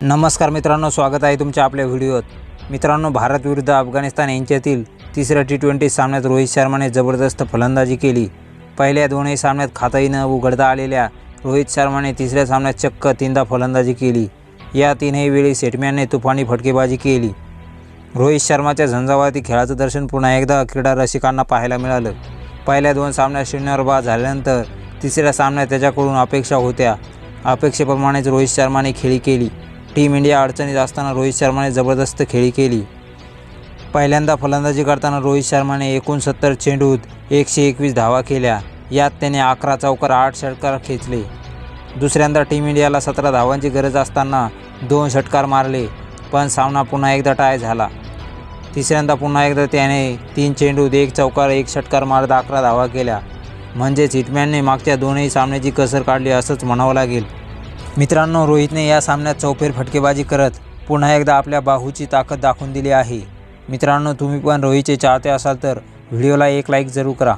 नमस्कार मित्रांनो स्वागत आहे तुमच्या आपल्या व्हिडिओत. मित्रांनो भारत विरुद्ध अफगाणिस्तान यांच्यातील तिसऱ्या टी ट्वेंटी सामन्यात रोहित शर्माने जबरदस्त फलंदाजी केली. पहिल्या दोनही सामन्यात खाताही न उघडता आलेल्या रोहित शर्माने तिसऱ्या सामन्यात चक्क तीनदा फलंदाजी केली. या तीनही वेळी सेटमॅनने तुफानी फटकेबाजी केली. रोहित शर्माच्या झंझावाती खेळाचं दर्शन पुन्हा एकदा क्रीडा रसिकांना पाहायला मिळालं. पहिल्या दोन सामन्यात शून्यावर बाद झाल्यानंतर तिसऱ्या सामन्यात त्याच्याकडून अपेक्षा होत्या. अपेक्षेप्रमाणेच रोहित शर्माने खेळी केली. टीम इंडिया अडचणीत असताना रोहित शर्माने जबरदस्त खेळी केली. पहिल्यांदा फलंदाजी करताना रोहित शर्माने एकोणसत्तर चेंडूत एकशे एकवीस धावा केल्या. यात त्याने अकरा चौकार आठ षटकार खेचले. दुसऱ्यांदा टीम इंडियाला सतरा धावांची गरज असताना दोन षटकार मारले पण सामना पुन्हा एकदा टाय झाला. तिसऱ्यांदा पुन्हा एकदा त्याने तीन चेंडूत एक चौकार एक षटकार मारत अकरा धावा केल्या. म्हणजेच हिटमॅनने मागच्या दोनही सामन्याची कसर काढली असंच म्हणावं लागेल. मित्रांनो रोहितने या सामन्यात चौफेर फटकेबाजी करत पुन्हा एकदा आपल्या बाहूची ताकद दाखवून दिली आहे. मित्रांनो तुम्ही पण रोहितचे चाहते असाल तर व्हिडिओला एक लाईक जरूर करा.